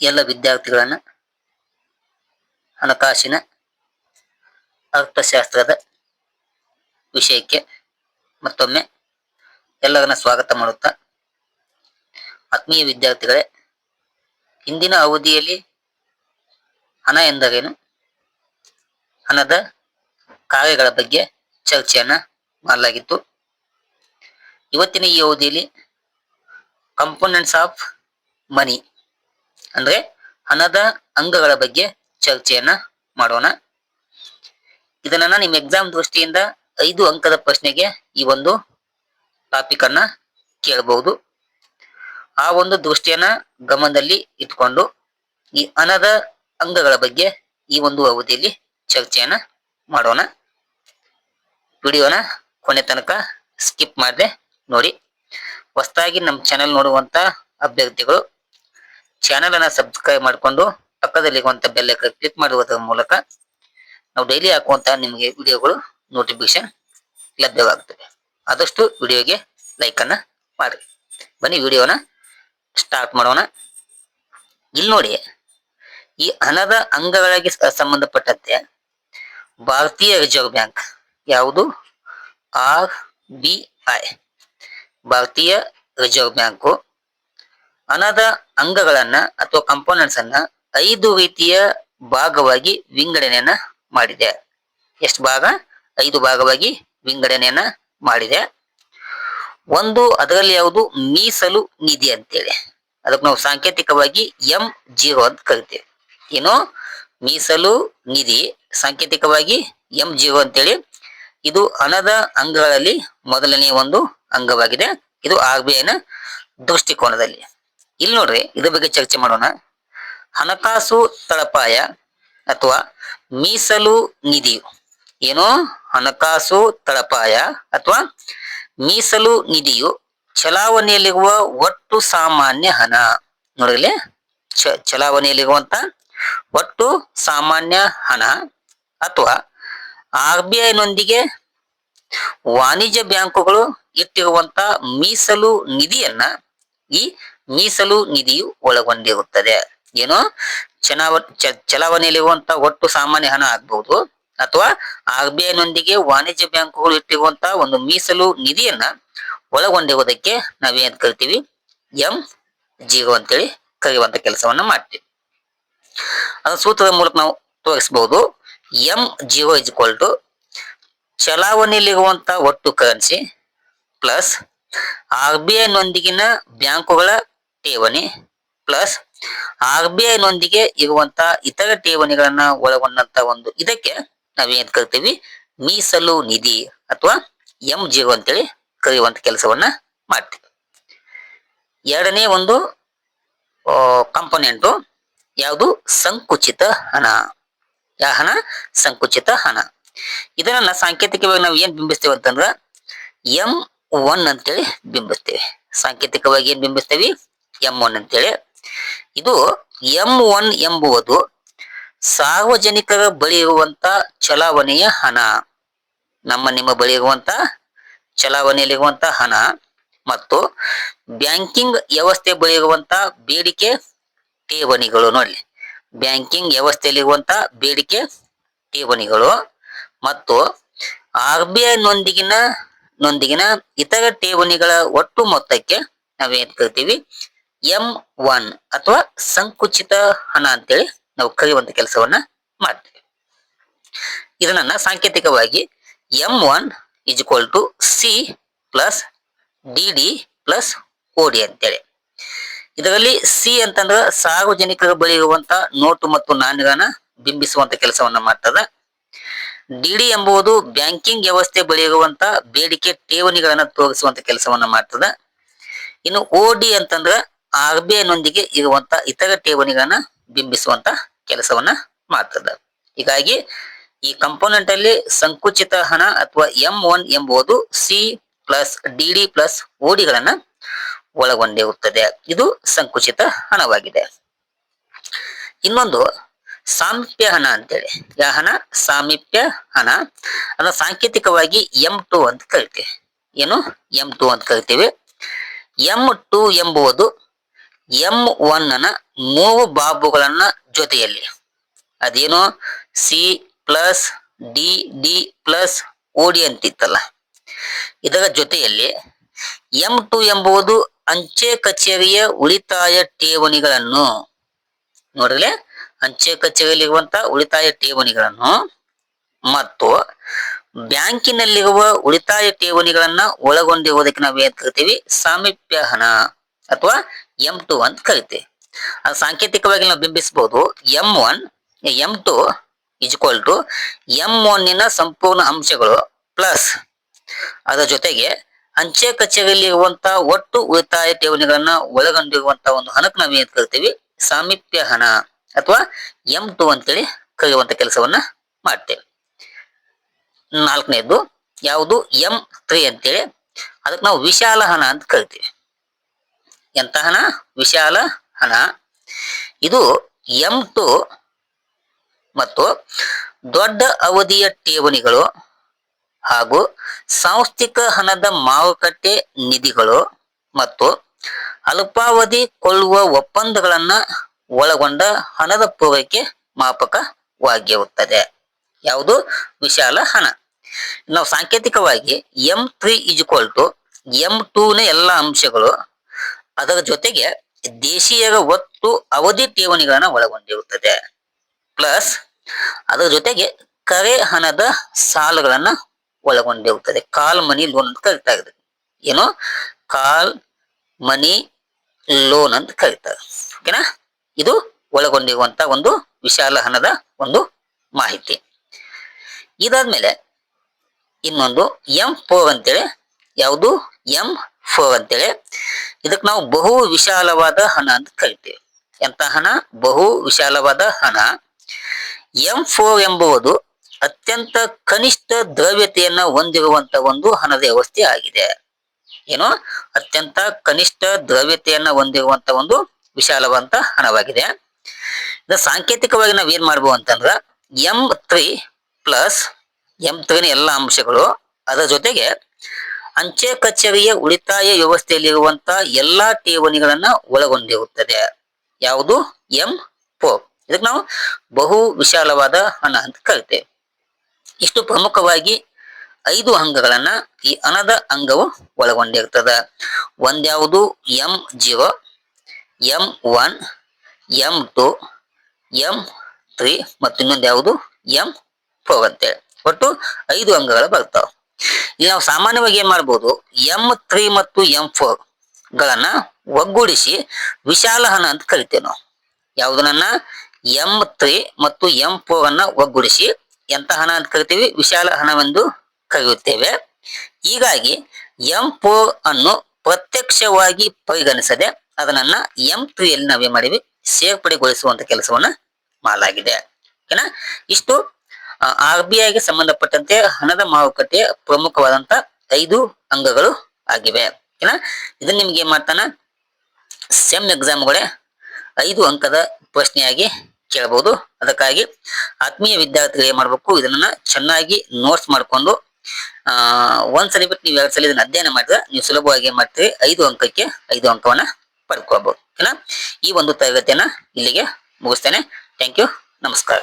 ಎಲ್ಲ ವಿದ್ಯಾರ್ಥಿಗಳನ್ನ ಹಣಕಾಸಿನ ಅರ್ಥಶಾಸ್ತ್ರದ ವಿಷಯಕ್ಕೆ ಮತ್ತೊಮ್ಮೆ ಎಲ್ಲರನ್ನ ಸ್ವಾಗತ ಮಾಡುತ್ತಾ ಆತ್ಮೀಯ ವಿದ್ಯಾರ್ಥಿಗಳೇ, ಇಂದಿನ ಅವಧಿಯಲ್ಲಿ ಹಣ ಎಂದರೇನು? ಹಣದ ಕಾರ್ಯಗಳ ಬಗ್ಗೆ ಚರ್ಚೆಯನ್ನ ಮಾಡಲಾಗಿತ್ತು. ಇವತ್ತಿನ ಈ ಅವಧಿಯಲ್ಲಿ ಕಂಪೋನೆಂಟ್ಸ್ ಆಫ್ ಮನಿ ಅಂದ್ರೆ ಹಣದ ಅಂಗಗಳ ಬಗ್ಗೆ ಚರ್ಚೆಯನ್ನ ಮಾಡೋಣ. ಇದನ್ನ ನಿಮ್ಮ ಎಕ್ಸಾಮ್ ದೃಷ್ಟಿಯಿಂದ ಐದು ಅಂಕದ ಪ್ರಶ್ನೆಗೆ ಈ ಒಂದು ಟಾಪಿಕ್ ಅನ್ನ ಕೇಳಬಹುದು. ಆ ಒಂದು ದೃಷ್ಟಿಯನ್ನ ಗಮನದಲ್ಲಿ ಇಟ್ಕೊಂಡು ಈ ಹಣದ ಅಂಗಗಳ ಬಗ್ಗೆ ಈ ಒಂದು ಅವಧಿಯಲ್ಲಿ ಚರ್ಚೆಯನ್ನ ಮಾಡೋಣ. ವಿಡಿಯೋನ ಕೊನೆ ತನಕ ಸ್ಕಿಪ್ ಮಾಡದೆ ನೋಡಿ. ಹೊಸದಾಗಿ ನಮ್ಮ ಚಾನೆಲ್ ನೋಡುವಂತ ಅಭ್ಯರ್ಥಿಗಳು ಚಾನೆಲ್ ಅನ್ನ ಸಬ್ಸ್ಕ್ರೈಬ್ ಮಾಡಿಕೊಂಡು ಪಕ್ಕದಲ್ಲಿರುವಂತ ಬೆಲ್ ಐಕನ್ ಕ್ಲಿಕ್ ಮಾಡುವುದರ ಮೂಲಕ ನಾವು ಡೈಲಿ ಹಾಕುವಂತ ನಿಮಗೆ ವಿಡಿಯೋಗಳು ನೋಟಿಫಿಕೇಶನ್ ಲಭ್ಯವಾಗುತ್ತದೆ ಆದಷ್ಟು ವಿಡಿಯೋಗೆ ಲೈಕ್ ಅನ್ನ ಮಾಡಿ. ಬನ್ನಿ ವಿಡಿಯೋನ ಸ್ಟಾರ್ಟ್ ಮಾಡೋಣ. ಇಲ್ಲಿ ನೋಡಿ, ಈ ಹಣದ ಅಂಗಗಳಿಗೆ ಸಂಬಂಧಪಟ್ಟಂತೆ ಭಾರತೀಯ ರಿಸರ್ವ್ ಬ್ಯಾಂಕ್ ಯಾವುದು? R B I. ಭಾರತೀಯ ರಿಸರ್ವ್ ಬ್ಯಾಂಕು ಹಣದ ಅಂಗಗಳನ್ನ ಅಥವಾ ಕಂಪೋನೆಂಟ್ಸ್ ಅನ್ನ ಐದು ರೀತಿಯ ಭಾಗವಾಗಿ ವಿಂಗಡಣೆಯನ್ನ ಮಾಡಿದೆ. ಎಷ್ಟು ಭಾಗ? ಐದು ಭಾಗವಾಗಿ ವಿಂಗಡಣೆಯನ್ನ ಮಾಡಿದೆ. ಒಂದು ಅದರಲ್ಲಿ ಯಾವುದು? ಮೀಸಲು ನಿಧಿ ಅಂತೇಳಿ. ಅದಕ್ಕೆ ನಾವು ಸಾಂಕೇತಿಕವಾಗಿ ಎಂ ಜೀರೋ ಅಂತ ಕರಿತೇವೆ. ಏನು? ಮೀಸಲು ನಿಧಿ. ಸಾಂಕೇತಿಕವಾಗಿ ಎಂ ಜೀರೋ ಅಂತೇಳಿ. ಇದು ಹಣದ ಅಂಗಗಳಲ್ಲಿ ಮೊದಲನೆಯ ಒಂದು ಅಂಗವಾಗಿದೆ. ಇದು ಆರ್ ಬಿ ಐನ ದೃಷ್ಟಿಕೋನದಲ್ಲಿ. ಇಲ್ಲಿ ನೋಡ್ರಿ, ಇದ್ರ ಬಗ್ಗೆ ಚರ್ಚೆ ಮಾಡೋಣ. ಹಣಕಾಸು ತಳಪಾಯ ಅಥವಾ ಮೀಸಲು ನಿಧಿಯು ಏನು? ಹಣಕಾಸು ತಳಪಾಯ ಅಥವಾ ಮೀಸಲು ನಿಧಿಯು ಚಲಾವಣೆಯಲ್ಲಿರುವ ಒಟ್ಟು ಸಾಮಾನ್ಯ ಹಣ. ನೋಡಿಲ್ಲಿ ಚ, ಚಲಾವಣೆಯಲ್ಲಿರುವಂತ ಒಟ್ಟು ಸಾಮಾನ್ಯ ಹಣ ಅಥವಾ ಆರ್ ಬಿ ಐನೊಂದಿಗೆ ವಾಣಿಜ್ಯ ಬ್ಯಾಂಕುಗಳು ಇಟ್ಟಿರುವಂತ ಮೀಸಲು ನಿಧಿಯನ್ನ ಈ ಮೀಸಲು ನಿಧಿಯು ಒಳಗೊಂಡಿರುತ್ತದೆ. ಏನು? ಚನಾವ ಚಲಾವಣೆಯಲ್ಲಿರುವಂತ ಒಟ್ಟು ಸಾಮಾನ್ಯ ಹಣ ಆಗ್ಬಹುದು. ಅಥವಾ ಆರ್ ಬಿ ಐನೊಂದಿಗೆ ವಾಣಿಜ್ಯ ಬ್ಯಾಂಕುಗಳು ಇಟ್ಟಿರುವಂತಹ ಒಂದು ಮೀಸಲು ನಿಧಿಯನ್ನ ಒಳಗೊಂಡಿರುವುದಕ್ಕೆ ನಾವೇನ್ ಕರಿತೀವಿ? ಎಂ ಜೀರೋ ಅಂತೇಳಿ ಕರೆಯುವಂತ ಕೆಲಸವನ್ನ ಮಾಡ್ತೀವಿ. ಅದರ ಸೂತ್ರದ ಮೂಲಕ ನಾವು ತೋರಿಸಬಹುದು. M zero is equal to ಚಲಾವಣೆಯಲ್ಲಿರುವಂತ ಒಟ್ಟು ಕರೆನ್ಸಿ ಪ್ಲಸ್ ಆರ್ ಬಿ ಐನೊಂದಿಗಿನ ಬ್ಯಾಂಕುಗಳ ಠೇವಣಿ ಪ್ಲಸ್ ಆರ್ ಬಿ ಐನೊಂದಿಗೆ ಇರುವಂತ ಇತರ ಠೇವಣಿಗಳನ್ನ ಒಳಗೊಂಡಂತ ಒಂದು ಇದಕ್ಕೆ ನಾವೇನ್ ಕರಿತೀವಿ? ಮೀಸಲು ನಿಧಿ ಅಥವಾ ಎಂ ಜೀರೋ ಅಂತೇಳಿ ಕರೆಯುವಂತ ಕೆಲಸವನ್ನ ಮಾಡ್ತೀವಿ. ಎರಡನೇ ಒಂದು ಕಂಪೋನೆಂಟು ಯಾವುದು? ಸಂಕುಚಿತ ಹಣ. ಯಾ ಹಣ? ಸಂಕುಚಿತ ಹಣ. ಇದನ್ನ ಸಾಂಕೇತಿಕವಾಗಿ ನಾವು ಏನ್ ಬಿಂಬಿಸ್ತೇವೆ ಅಂತಂದ್ರ ಎಂ ಒನ್ ಅಂತೇಳಿ ಬಿಂಬಿಸ್ತೇವೆ. ಸಾಂಕೇತಿಕವಾಗಿ ಏನ್ ಬಿಂಬಿಸ್ತೇವೆ? ಎಂ ಒನ್ ಅಂತೇಳಿ. ಇದು ಎಂ ಒನ್ ಎಂಬುವುದು ಸಾರ್ವಜನಿಕರ ಬಳಿ ಇರುವಂತ ಚಲಾವಣೆಯ ಹಣ. ನಮ್ಮ ನಿಮ್ಮ ಬಳಿ ಇರುವಂತ ಚಲಾವಣೆಯಲ್ಲಿರುವಂತ ಹಣ ಮತ್ತು ಬ್ಯಾಂಕಿಂಗ್ ವ್ಯವಸ್ಥೆ ಬಳಿ ಇರುವಂತ ಬೇಡಿಕೆ ಠೇವಣಿಗಳು ನೋಡಿ. ಬ್ಯಾಂಕಿಂಗ್ ವ್ಯವಸ್ಥೆಯಲ್ಲಿರುವಂತ ಬೇಡಿಕೆ ಠೇವಣಿಗಳು ಮತ್ತು ಆರ್ ಬಿ ಐ ನೊಂದಿಗಿನ ನೊಂದಿಗಿನ ಇತರ ಠೇವಣಿಗಳ ಒಟ್ಟು ಮೊತ್ತಕ್ಕೆ ನಾವೇನ್ ಕರಿತೀವಿ? ಎಂ ಒನ್ ಅಥವಾ ಸಂಕುಚಿತ ಹಣ ಅಂತೇಳಿ ನಾವು ಕರೆಯುವಂತ ಕೆಲಸವನ್ನ ಮಾಡ್ತೇವೆ. ಇದನ್ನ ಸಾಂಕೇತಿಕವಾಗಿ M one is equal to C plus D D plus OD ಅಂತೇಳಿ. ಇದರಲ್ಲಿ ಸಿ ಅಂತಂದ್ರೆ ಸಾರ್ವಜನಿಕರ ಬಳಿ ಇರುವಂತ ನೋಟು ಮತ್ತು ನಾಣ್ಯಗಳನ್ನ ಬಿಂಬಿಸುವಂತ ಕೆಲಸವನ್ನ ಮಾಡ್ತದ. ಡಿಡಿ ಎಂಬುದು ಬ್ಯಾಂಕಿಂಗ್ ವ್ಯವಸ್ಥೆ ಬಳಿ ಇರುವಂತ ಬೇಡಿಕೆ ಠೇವಣಿಗಳನ್ನ ತೋರಿಸುವಂತ ಕೆಲಸವನ್ನ ಮಾಡ್ತದ. ಇನ್ನು ಓಡಿ ಅಂತಂದ್ರ ಆರ್ ಬಿ ಐನೊಂದಿಗೆ ಇರುವಂತ ಇತರ ಠೇವಣಿಗಳನ್ನ ಬಿಂಬಿಸುವಂತ ಕೆಲಸವನ್ನ ಮಾಡ್ತದ. ಹೀಗಾಗಿ ಈ ಕಂಪೋನೆಂಟ್ ಅಲ್ಲಿ ಸಂಕುಚಿತ ಹಣ ಅಥವಾ ಎಂ ಒನ್ ಎಂಬುದು C plus D D plus ಓಡಿಗಳನ್ನ ಒಳಗೊಂಡಿರುತ್ತದೆ. ಇದು ಸಂಕುಚಿತ ಹಣವಾಗಿದೆ. ಇನ್ನೊಂದು ಸಾಮೀಪ್ಯ ಹಣ ಅಂತೇಳಿ. ಯಾವ ಹಣ? ಸಾಮೀಪ್ಯ ಹಣ. ಅದನ್ನ ಸಾಂಕೇತಿಕವಾಗಿ ಎಂ ಟು ಅಂತ ಕರಿತೀವಿ. ಏನು? ಎಂ ಟು ಅಂತ ಕರಿತೀವಿ. ಎಂ ಟು ಎಂಬುದು ಎಂ ಒನ್ನ ಮೂರು ಬಾಬುಗಳನ್ನ ಜೊತೆಯಲ್ಲಿ. ಅದೇನು C plus D D plus OD ಅಂತಿತ್ತಲ್ಲ. ಇದರ ಜೊತೆಯಲ್ಲಿ ಎಂ ಟು ಎಂಬುದು ಅಂಚೆ ಕಚೇರಿಯ ಉಳಿತಾಯ ಠೇವಣಿಗಳನ್ನು. ನೋಡ್ರಲೆ, ಅಂಚೆ ಕಚೇರಿಯಲ್ಲಿರುವಂತಹ ಉಳಿತಾಯ ಠೇವಣಿಗಳನ್ನು ಮತ್ತು ಬ್ಯಾಂಕಿನಲ್ಲಿರುವ ಉಳಿತಾಯ ಠೇವಣಿಗಳನ್ನ ಒಳಗೊಂಡಿರುವುದಕ್ಕೆ ನಾವು ಏನ್ ಕರಿತೀವಿ? ಸಾಮೀಪ್ಯ ಹಣ ಅಥವಾ ಎಂ ಟು ಅಂತ ಕರಿತೀವಿ. ಅದು ಸಾಂಕೇತಿಕವಾಗಿ ನಾವು ಬಿಂಬಿಸಬಹುದು M one M two is equal to M ಒನ್ನಿನ ಸಂಪೂರ್ಣ ಅಂಶಗಳು ಪ್ಲಸ್ ಅದರ ಜೊತೆಗೆ ಅಂಚೆ ಕಚೇರಿಯಲ್ಲಿ ಇರುವಂತಹ ಒಟ್ಟು ಉಳಿತಾಯ ಠೇವಣಿಗಳನ್ನ ಒಳಗೊಂಡಿರುವಂತಹ ಒಂದು ಹಣಕ್ಕೆ ನಾವು ಏನ್ ಕರಿತೀವಿ? ಸಾಮೀಪ್ಯ ಹಣ ಅಥವಾ ಎಂ ಟು ಅಂತೇಳಿ ಕರೆಯುವಂತ ಕೆಲಸವನ್ನ ಮಾಡ್ತೇವೆ. ನಾಲ್ಕನೇದು ಯಾವುದು? ಎಂ ತ್ರೀ ಅಂತೇಳಿ ಅದಕ್ಕೆ ನಾವು ವಿಶಾಲ ಹಣ ಅಂತ ಕರಿತೀವಿ. ಎಂತ ಹಣ ವಿಶಾಲ ಹಣ. ಇದು ಎಂ ಟು ಮತ್ತು ದೊಡ್ಡ ಅವಧಿಯ ಠೇವಣಿಗಳು ಹಾಗೂ ಸಾಂಸ್ಥಿಕ ಹಣದ ಮಾರುಕಟ್ಟೆ ನಿಧಿಗಳು ಮತ್ತು ಅಲ್ಪಾವಧಿ ಕೊಳ್ಳುವ ಒಪ್ಪಂದಗಳನ್ನ ಒಳಗೊಂಡ ಹಣದ ಪೂರೈಕೆ ಮಾಪಕವಾಗಿರುತ್ತದೆ. ಯಾವುದು? ವಿಶಾಲ ಹಣ. ನಾವು ಸಾಂಕೇತಿಕವಾಗಿ M three is equal to M ಟೂನ ಎಲ್ಲ ಅಂಶಗಳು ಅದರ ಜೊತೆಗೆ ದೇಶೀಯರ ಒಟ್ಟು ಅವಧಿ ಠೇವಣಿಗಳನ್ನ ಒಳಗೊಂಡಿರುತ್ತದೆ. ಪ್ಲಸ್ ಅದರ ಜೊತೆಗೆ ಕರೆ ಹಣದ ಸಾಲಗಳನ್ನ ಒಳಗೊಂಡಿರುತ್ತದೆ. ಕಾಲ್ ಮನಿ ಲೋನ್ ಅಂತ ಕರಿತಾ ಇದೆ ಏನು? ಕಾಲ್ ಮನಿ ಲೋನ್ ಅಂತ ಕರೀತಾರೆ ಓಕೆನಾ ಇದು ಒಳಗೊಂಡಿರುವಂತ ಒಂದು ವಿಶಾಲ ಹಣದ ಒಂದು ಮಾಹಿತಿ. ಇದಾದ್ಮೇಲೆ ಇನ್ನೊಂದು ಎಂ ಫೋರ್ ಅಂತೇಳಿ, ಯಾವುದು? ಎಂ ಫೋರ್ ಅಂತೇಳಿ. ಇದಕ್ಕೆ ನಾವು ಬಹು ವಿಶಾಲವಾದ ಹಣ ಅಂತ ಕರಿತೇವೆ. ಎಂತ ಹಣ? ಬಹು ವಿಶಾಲವಾದ ಹಣ. ಎಂ ಫೋರ್ ಎಂಬುವುದು ಅತ್ಯಂತ ಕನಿಷ್ಠ ದ್ರವ್ಯತೆಯನ್ನ ಹೊಂದಿರುವಂತ ಒಂದು ಹಣದ ವ್ಯವಸ್ಥೆ ಆಗಿದೆ. ಏನು? ಅತ್ಯಂತ ಕನಿಷ್ಠ ದ್ರವ್ಯತೆಯನ್ನ ಹೊಂದಿರುವಂತ ಒಂದು ವಿಶಾಲವಂತ ಹಣವಾಗಿದೆ. ಇದು ಸಾಂಕೇತಿಕವಾಗಿ ನಾವ್ ಏನ್ ಮಾಡ್ಬೋದು ಅಂತಂದ್ರ ಎಂ ತ್ರೀ ಪ್ಲಸ್ ಎಂ ತ್ರೀನ ಎಲ್ಲ ಅಂಶಗಳು ಅದರ ಜೊತೆಗೆ ಅಂಚೆ ಕಚೇರಿಯ ಉಳಿತಾಯ ವ್ಯವಸ್ಥೆಯಲ್ಲಿರುವಂತ ಎಲ್ಲಾ ಠೇವಣಿಗಳನ್ನ ಒಳಗೊಂಡಿರುತ್ತದೆ. ಯಾವುದು? ಎಂ ಫೋರ್ ಇದಕ್ಕೆ ನಾವು ಬಹು ವಿಶಾಲವಾದ ಹಣ ಅಂತ ಕರಿತೇವೆ. ಇಷ್ಟು ಪ್ರಮುಖವಾಗಿ ಐದು ಅಂಗಗಳನ್ನ ಈ ಹಣದ ಅಂಗವು ಒಳಗೊಂಡಿರ್ತದ. ಒಂದ್ಯಾವುದು? M zero, M one, M two, M three ಮತ್ತು ಇನ್ನೊಂದು ಯಾವುದು ಎಂ ಫೋರ್ ಅಂತೇಳಿ. ಒಟ್ಟು ಐದು ಅಂಗಗಳು ಬರ್ತಾವ. ಇಲ್ಲಿ ನಾವು ಸಾಮಾನ್ಯವಾಗಿ ಏನ್ ಮಾಡ್ಬೋದು ಎಂ ತ್ರೀ ಮತ್ತು ಎಂ ಫೋರ್ ಗಳನ್ನ ಒಗ್ಗೂಡಿಸಿ ವಿಶಾಲ ಹಣ ಅಂತ ಕರಿತೇವೆ ನಾವು. ಯಾವುದನ್ನ ಎಂ ತ್ರೀ ಮತ್ತು ಎಂ ಫೋರ್ ಅನ್ನ ಒಗ್ಗೂಡಿಸಿ ಎಂತ ಹಣ ಅಂತ ಕರಿತೀವಿ? ವಿಶಾಲ ಹಣವೆಂದು ಕರೆಯುತ್ತೇವೆ. ಹೀಗಾಗಿ ಎಂ ಫೋರ್ ಅನ್ನು ಪ್ರತ್ಯಕ್ಷವಾಗಿ ಪರಿಗಣಿಸದೆ ಅದನ್ನ ಎಂ ತ್ರೀಯಲ್ಲಿ ನಾವೇ ಮಾಡಿವಿ ಸೇರ್ಪಡೆಗೊಳಿಸುವಂತ ಕೆಲಸವನ್ನ ಮಾಡಲಾಗಿದೆ. ಓಕೆನಾ? ಇಷ್ಟು ಆರ್ ಬಿ ಐಗೆ ಸಂಬಂಧಪಟ್ಟಂತೆ ಹಣದ ಮಾರುಕಟ್ಟೆ ಪ್ರಮುಖವಾದಂತ ಐದು ಅಂಗಗಳು ಆಗಿವೆ. ಇದನ್ನ ನಿಮ್ಗೆ ಏನ್ ಮಾಡ್ತಾನ? ಸೆಮ್ ಎಕ್ಸಾಮ್ಗಳೇ ಐದು ಅಂಕದ ಪ್ರಶ್ನೆಯಾಗಿ ಕೇಳಬಹುದು ಅದಕ್ಕಾಗಿ ಆತ್ಮೀಯ ವಿದ್ಯಾರ್ಥಿಗಳು ಏನ್ ಮಾಡ್ಬೇಕು? ಇದನ್ನ ಚೆನ್ನಾಗಿ ನೋಟ್ಸ್ ಮಾಡ್ಕೊಂಡು, ಆ ಒಂದ್ಸಲಿ ಬಿಟ್ಟು ನೀವು ಎರಡ್ ಸಲ ಇದನ್ನ ಅಧ್ಯಯನ ಮಾಡಿದ್ರೆ ನೀವು ಸುಲಭವಾಗಿ ಏನ್ ಮಾಡ್ತೀರಿ? ಐದು ಅಂಕಕ್ಕೆ ಐದು ಅಂಕವನ್ನ ಪಡ್ಕೋಬಹುದು ಈ ಒಂದು ತರಗತಿಯನ್ನ ಇಲ್ಲಿಗೆ ಮುಗಿಸ್ತೇನೆ. ಥ್ಯಾಂಕ್ ಯು ನಮಸ್ಕಾರ.